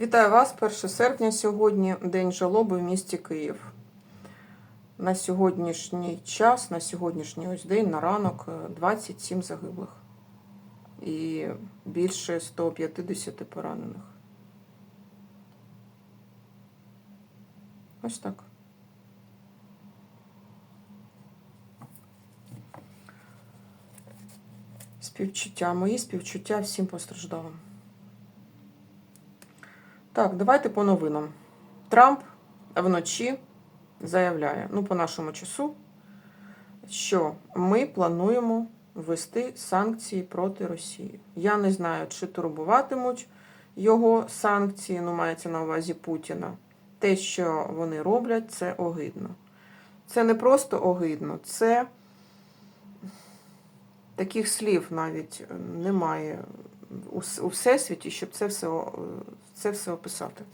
Вітаю вас 1 серпня сьогодні, День жалоби в місті Київ. На сьогоднішній час, на сьогоднішній ось день, на ранок е, 27 загиблих і більше 150 поранених. Ось так. Співчуття, мої співчуття всім постраждалим. Так, давайте по новинам. Трамп вночі заявляє, ну, по нашому часу, що ми плануємо ввести санкції проти Росії. Я не знаю, чи турбуватимуть його санкції, ну, мається на увазі Путіна. Те, що вони роблять, це огидно. Це не просто огидно, це таких слів навіть немає у всесвіті, щоб це все, о- це все описати.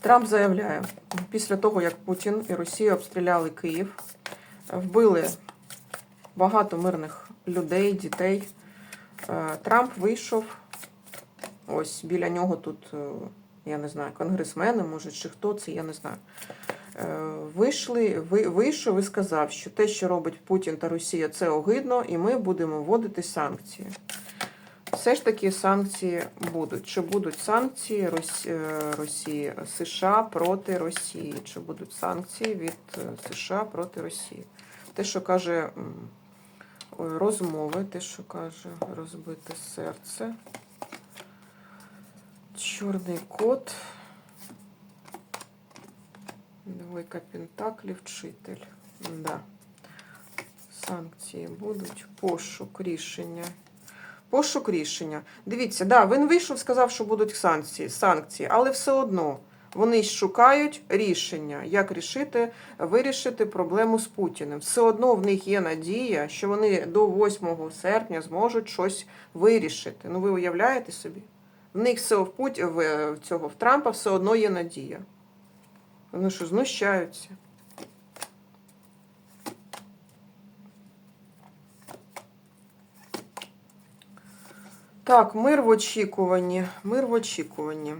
Трамп заявляє, після того, як Путін і Росія обстріляли Київ, вбили багато мирних людей, дітей. е, Трамп вийшов, ось біля нього тут, е, я не знаю, конгресмени, може, чи хто це, я не знаю. Е, Вийшли, вийшов і сказав, що те, що робить Путін та Росія, це огидно, і ми будемо вводити санкції. Все ж таки санкції будуть. Чи будуть санкції е, Росії США проти Росії? Чи будуть санкції від е, США проти Росії? Те, що каже розмови, те, що каже розбите серце. Чорний кот. Двойка Пентаклів, вчитель. Да. Санкції будуть. Пошук рішення. Пошук рішення. Дивіться, да, він вийшов, сказав, що будуть санкції, санкції, але все одно вони шукають рішення, як рішити, вирішити проблему з Путіним. Все одно в них є надія, що вони до 8 серпня зможуть щось вирішити. Ну ви уявляєте собі? В них все в Пут... в в цього в Трампа все одно є надія. Вони що знущаються. Так, мир в очікуванні. Мир в очікуванні.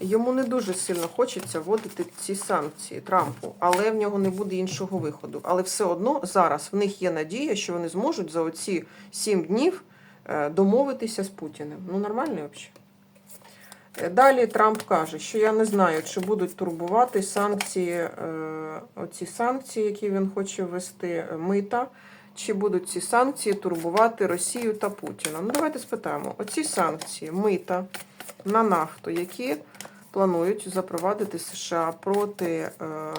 Йому не дуже сильно хочеться вводити ці санкції Трампу, але в нього не буде іншого виходу. Але все одно зараз в них є надія, що вони зможуть за оці сім днів е, домовитися з Путіним. Ну, нормально взагалі. Е, Далі Трамп каже, що я не знаю, чи будуть турбувати санкції, е, оці санкції, які він хоче ввести, е, мита, чи будуть ці санкції турбувати Росію та Путіна. Ну, давайте спитаємо: оці санкції, мита на нафту, які планують запровадити США проти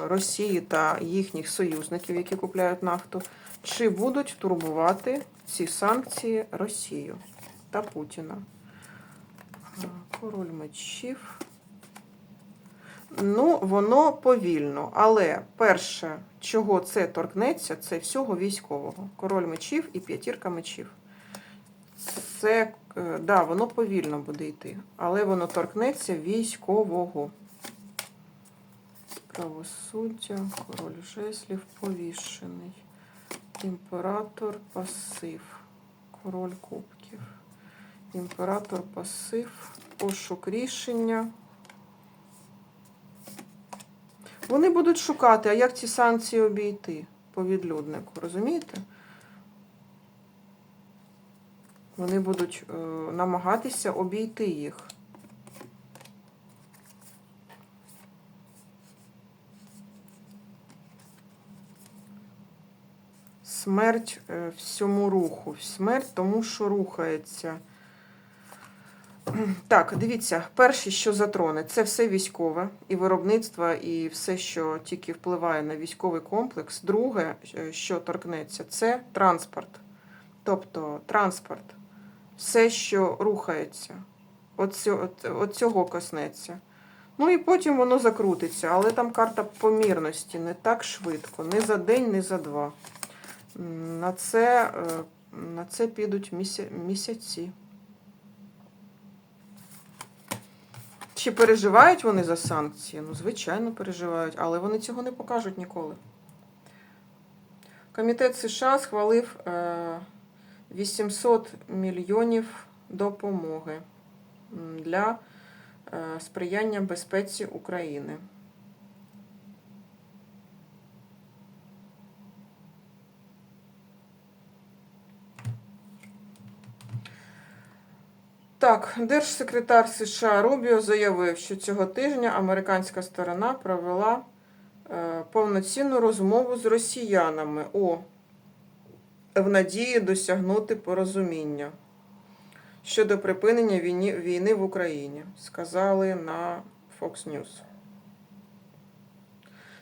Росії та їхніх союзників, які купляють нафту, чи будуть турбувати ці санкції Росію та Путіна? Король мечів. Ну, воно повільно. Але перше, чого це торкнеться, це всього військового. Король мечів і п'ятірка мечів. Це, е, да, воно повільно буде йти, але воно торкнеться військового. Правосуддя, король жеслів, повішений. Імператор пасив. Король кубків. Імператор пасив, пошук рішення. Вони будуть шукати, а як ці санкції обійти по відлюднику, розумієте? Вони будуть е, намагатися обійти їх. Смерть е, всьому руху. Смерть тому, що рухається. Так, дивіться, перше, що затроне, це все військове і виробництво, і все, що тільки впливає на військовий комплекс. Друге, е, що торкнеться, це транспорт. Тобто транспорт, все, що рухається, от, от, от цього коснеться. Ну і потім воно закрутиться, але там карта помірності не так швидко, не за день, не за два. На це, е, на це підуть місяці. Чи переживають вони за санкції? Ну, звичайно, переживають, але вони цього не покажуть ніколи. Комітет США схвалив е, 800 мільйонів допомоги для е, сприяння безпеці України. Так, держсекретар США Рубіо заявив, що цього тижня американська сторона провела е, повноцінну розмову з росіянами о, в надії досягнути порозуміння щодо припинення війни, війни в Україні, сказали на Fox News.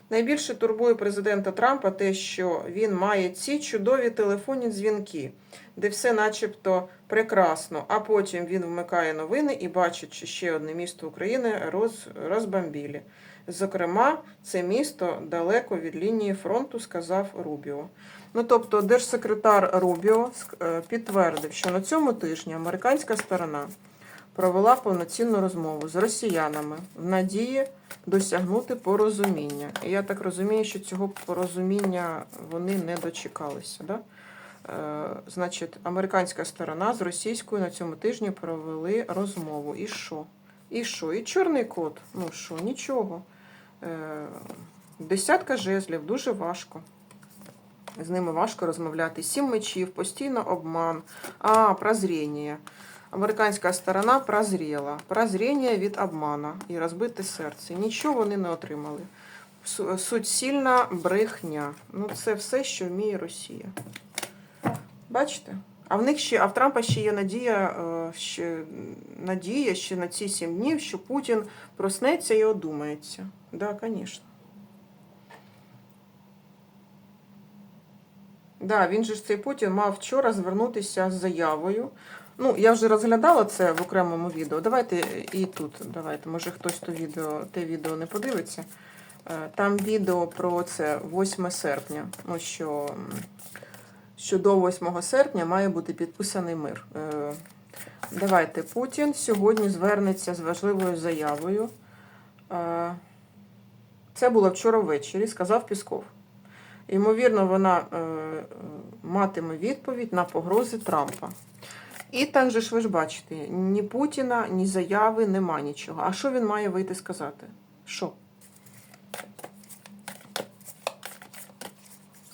Найбільше турбує президента Трампа те, що він має ці чудові телефонні дзвінки, де все начебто прекрасно, а потім він вмикає новини і бачить, що ще одне місто України роз, розбомбілі. Зокрема, це місто далеко від лінії фронту, сказав Рубіо. Ну тобто, держсекретар Рубіо е, підтвердив, що на цьому тижні американська сторона провела повноцінну розмову з росіянами в надії досягнути порозуміння. І я так розумію, що цього порозуміння вони не дочекалися. Да? Е, значить, американська сторона з російською на цьому тижні провели розмову. І що? І що? І чорний кот. Ну що, нічого. Е, десятка жезлів, дуже важко. З ними важко розмовляти. Сім мечів, постійно обман. А, прозріння. Американська сторона прозріла. Прозріння від обмана і розбите серце. Нічого вони не отримали. Су- Суцільна брехня. Ну, це все, що вміє Росія. Бачите? А в них ще, а в Трампа ще є надія, е, ще, надія ще на ці сім днів, що Путін проснеться і одумається. Да, звісно. Да, він же ж цей Путін мав вчора звернутися з заявою. Ну, я вже розглядала це в окремому відео. Давайте і тут. Давайте, може хтось то відео, те відео не подивиться. Е, Там відео про це 8 серпня. Ну, що, що до 8 серпня має бути підписаний мир. Е, Давайте, Путін сьогодні звернеться з важливою заявою. Е, Це було вчора ввечері, сказав Пісков. Ймовірно, вона матиме відповідь на погрози Трампа. І так же ж ви ж бачите, ні Путіна, ні заяви, нема нічого. А що він має вийти сказати? Що?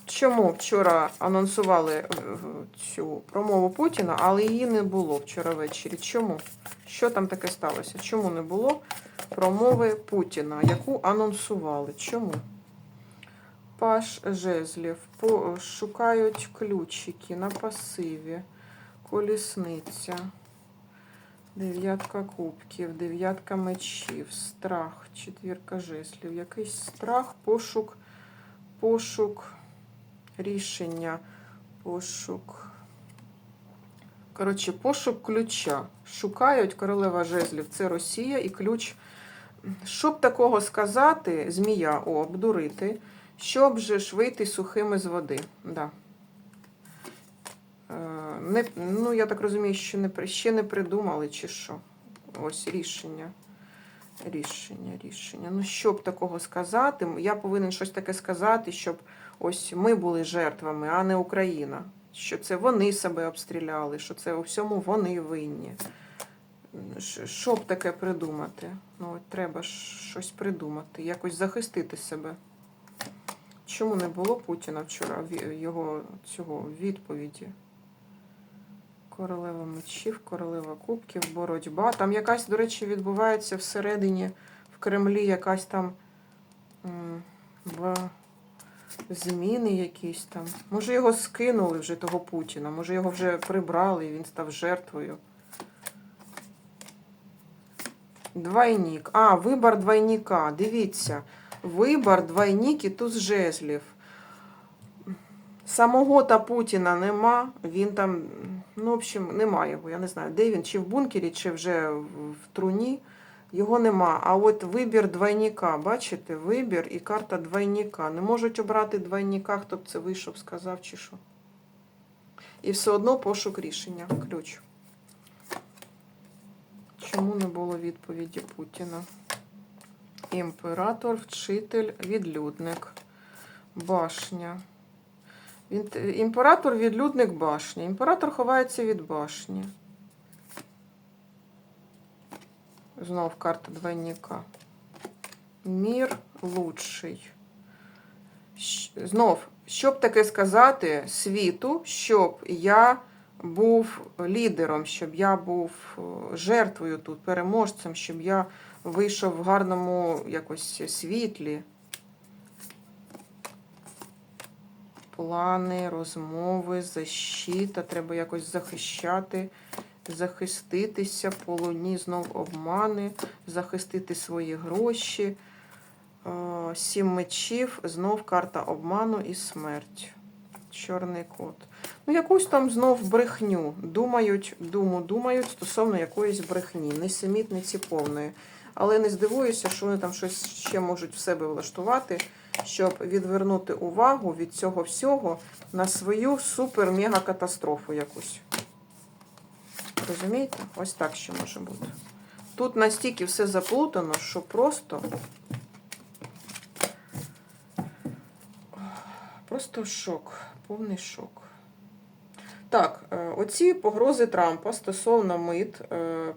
Чому вчора анонсували е, цю промову Путіна, але її не було вчора ввечері? Чому? Що там таке сталося? Чому не було промови Путіна, яку анонсували? Чому? Паш жезлів. По, шукають ключики на пасиві. Колісниця. Дев'ятка кубків, дев'ятка мечів, страх, четвірка жезлів. Якийсь страх, пошук, пошук, рішення, пошук. Коротше, пошук ключа. Шукають королева жезлів. Це Росія і ключ. Щоб такого сказати, змія, о, обдурити, щоб же ж вийти сухими з води. Да. Не, ну, я так розумію, що не, ще не придумали, чи що. Ось рішення. Рішення, рішення. Ну, щоб такого сказати, я повинен щось таке сказати, щоб ось ми були жертвами, а не Україна. Що це вони себе обстріляли, що це у всьому вони винні. Щ- Щоб таке придумати? Ну, от треба щось придумати, якось захистити себе. Чому не було Путіна вчора його цього відповіді? Королева мечів, королева кубків, боротьба. Там якась, до речі, відбувається всередині в Кремлі якась там в... зміни якісь там. Може його скинули вже того Путіна, може його вже прибрали і він став жертвою. Двойник. А, вибор двойника. Дивіться. Вибор двойник і туз жезлів. Самого та Путіна нема. Він там, ну, в общем, нема його. Я не знаю, де він, чи в бункері, чи вже в труні. Його нема. А от вибір двойника, бачите, вибір і карта двойника. Не можуть обрати двойника, хто б це вийшов, сказав, чи що. І все одно пошук рішення. Ключ. Чому не було відповіді Путіна? Імператор, вчитель, відлюдник, башня. Імператор відлюдник башні. Імператор ховається від башні. Знов карта двойника. Мір лучший. Знов, щоб таке сказати світу, щоб я був лідером, щоб я був е, жертвою тут, переможцем, щоб я вийшов в гарному якось світлі. Плани, розмови, защита, треба якось захищати, захиститися, по луні знов обмани, захистити свої гроші. Е, Сім мечів, знов карта обману і смерть. Чорний кот. Ну, якусь там знов брехню. Думають, думу думають стосовно якоїсь брехні, несемітниці повної. Але не здивуюся, що вони там щось ще можуть в себе влаштувати, щоб відвернути увагу від цього всього на свою супер-мега-катастрофу якусь. Розумієте? Ось так ще може бути. Тут настільки все заплутано, що просто. Просто шок, повний шок. Так, е, оці погрози Трампа стосовно мит е,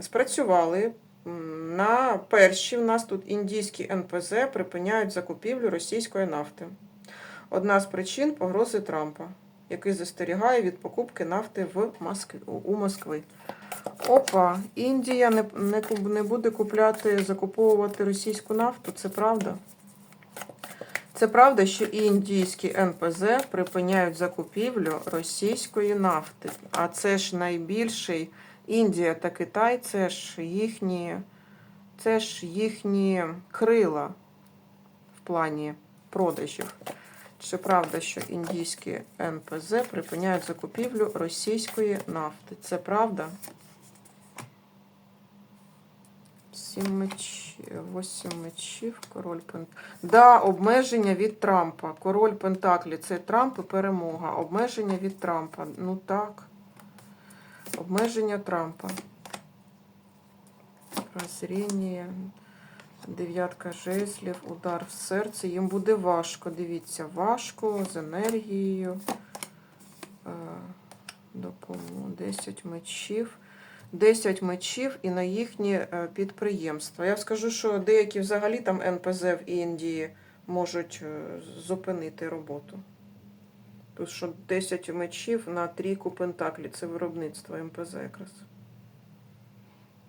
спрацювали. На перші в нас тут індійські НПЗ припиняють закупівлю російської нафти. Одна з причин погрози Трампа, який застерігає від покупки нафти в Москві, у Москви. Опа, Індія не, не, не буде купляти, закуповувати російську нафту, це правда? Це правда, що і індійські НПЗ припиняють закупівлю російської нафти. А це ж найбільший Індія та Китай, це ж їхні, це ж їхні крила в плані продажів. Чи правда, що індійські НПЗ припиняють закупівлю російської нафти? Це правда? Сім мечів, восім мечів, король Пентаклі. Да, обмеження від Трампа. Король Пентаклі. Це Трамп і перемога. Обмеження від Трампа. Ну так. Обмеження Трампа. Прозріння. Дев'ятка жезлів, удар в серце. Їм буде важко. Дивіться, важко з енергією. Е. 10 мечів. 10 мечів і на їхні е, підприємства. Я скажу, що деякі взагалі там НПЗ в Індії можуть е, зупинити роботу. Тут що 10 мечів на трійку пентаклі це виробництво МПЗ якраз.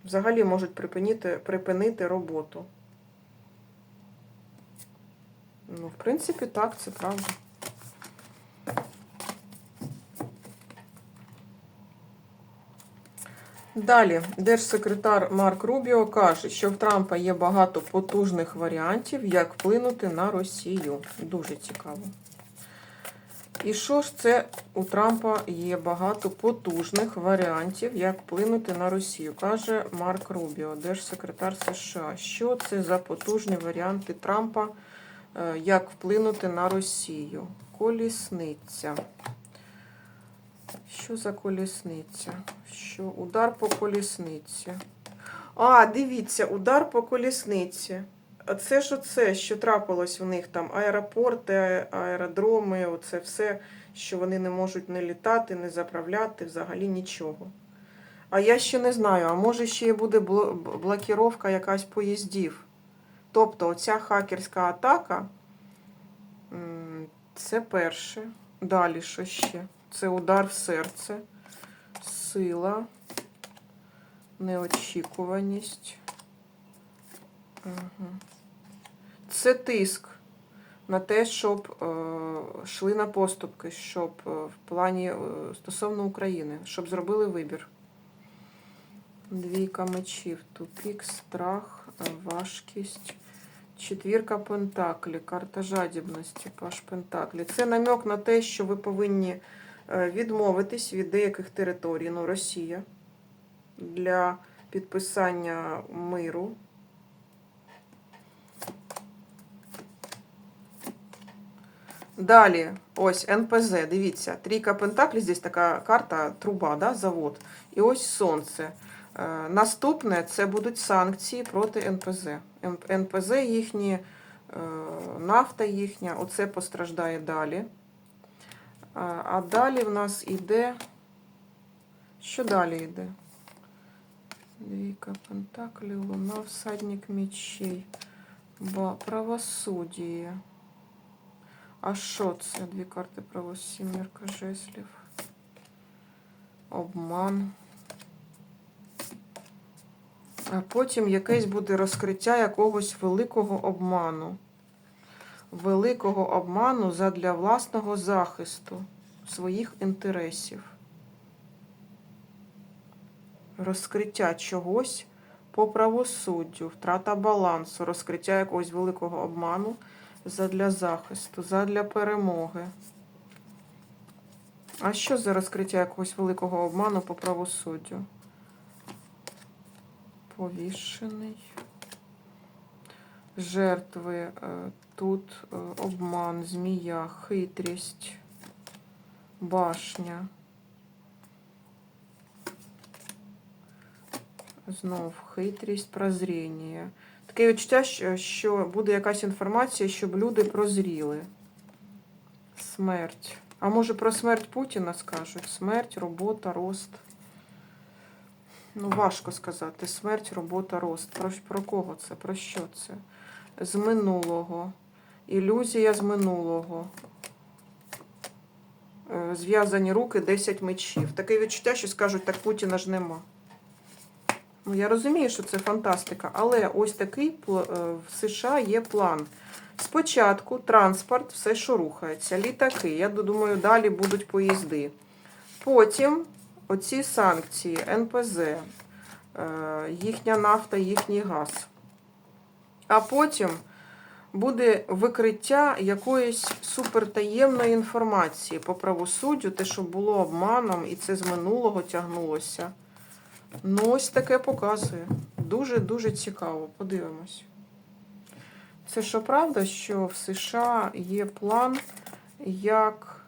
Взагалі можуть припинити, припинити роботу. Ну, в принципі, так, це правда. Далі, держсекретар Марк Рубіо каже, що в Трампа є багато потужних варіантів, як вплинути на Росію. Дуже цікаво. І що ж це у Трампа є багато потужних варіантів, як вплинути на Росію, каже Марк Рубіо, держсекретар США. Що це за потужні варіанти Трампа, е, як вплинути на Росію? Колісниця. Що за колісниця? Що? Удар по колісниці. А, дивіться, удар по колісниці. Це ж оце, що трапилось в них там аеропорти, аеродроми, оце все, що вони не можуть не літати, не заправляти, взагалі нічого. А я ще не знаю, а може ще буде блокіровка якась поїздів. Тобто оця хакерська атака, це перше. Далі що ще? Це удар в серце, сила, неочікуваність. Угу. Це тиск на те, щоб е, йшли на поступки, щоб е, в плані е, стосовно України, щоб зробили вибір. Двійка мечів, тупік, страх, важкість. Четвірка Пентаклі, карта жадібності, паш Пентаклі. Це намек на те, що ви повинні відмовитись від деяких територій, ну, Росія, для підписання миру. Далі, ось НПЗ, дивіться, трійка Пентаклі, здесь така карта, труба, да, завод. І ось сонце. Е, Наступне це будуть санкції проти НПЗ. НПЗ їхні, е, нафта їхня, оце постраждає далі. А, а далі в нас іде. Що далі йде? Двійка пентаклів, луна, всадник мечей. Ба, правосуддя. А що це? Дві карти правосуддя, сімірка жезлів. Обман. А потім якесь буде розкриття якогось великого обману. Великого обману задля власного захисту своїх інтересів. Розкриття чогось по правосуддю, втрата балансу, розкриття якогось великого обману задля захисту, задля перемоги. А що за розкриття якогось великого обману по правосуддю? Повішений. Жертви. е, Тут е, обман, змія, хитрість, башня. Знов хитрість, прозріння. Таке відчуття, що- буде якась інформація, щоб люди прозріли. Смерть. А може про смерть Путіна скажуть? Смерть, робота, рост. Ну, важко сказати. Смерть, робота, рост. Про, про кого це? Про що це? З минулого. Ілюзія з минулого. Е, Зв'язані руки, 10 мечів. Таке відчуття, що скажуть, так Путіна ж нема. Ну, я розумію, що це фантастика, але ось такий е, в США є план. Спочатку транспорт, все, що рухається, літаки. Я думаю, далі будуть поїзди. Потім оці санкції, НПЗ, е, їхня нафта, їхній газ. А потім буде викриття якоїсь супертаємної інформації по правосуддю, те, що було обманом, і це з минулого тягнулося. Ну, ось таке показує. Дуже-дуже цікаво. Подивимось. Це що правда, що в США є план, як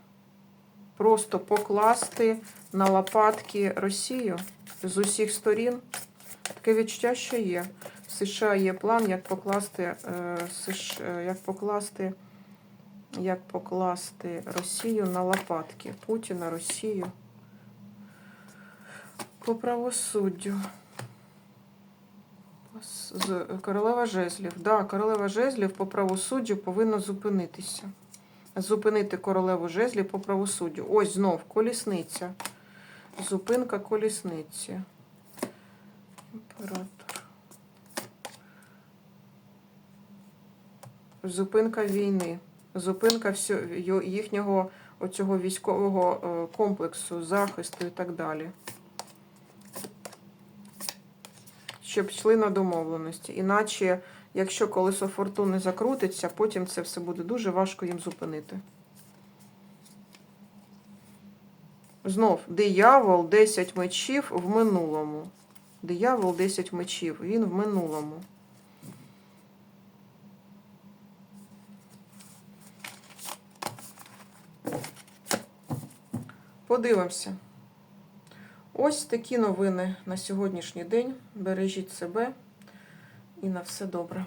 просто покласти на лопатки Росію з усіх сторін. Таке відчуття, що є. В США є план, як покласти, е, е, як покласти, як покласти Росію на лопатки. Путіна, Росію. По правосуддю. З королева жезлів. Да, королева жезлів по правосуддю повинна зупинитися. Зупинити королеву жезлів по правосуддю. Ось знов колісниця. Зупинка колісниці. Імператор. Зупинка війни. Зупинка всього їхнього оцього військового е, комплексу, захисту і так далі. Щоб йшли на домовленості. Іначе, якщо колесо фортуни закрутиться, потім це все буде дуже важко їм зупинити. Знов, диявол 10 мечів в минулому. Диявол 10 мечів, він в минулому. Подивимося. Ось такі новини на сьогоднішній день. Бережіть себе і на все добре.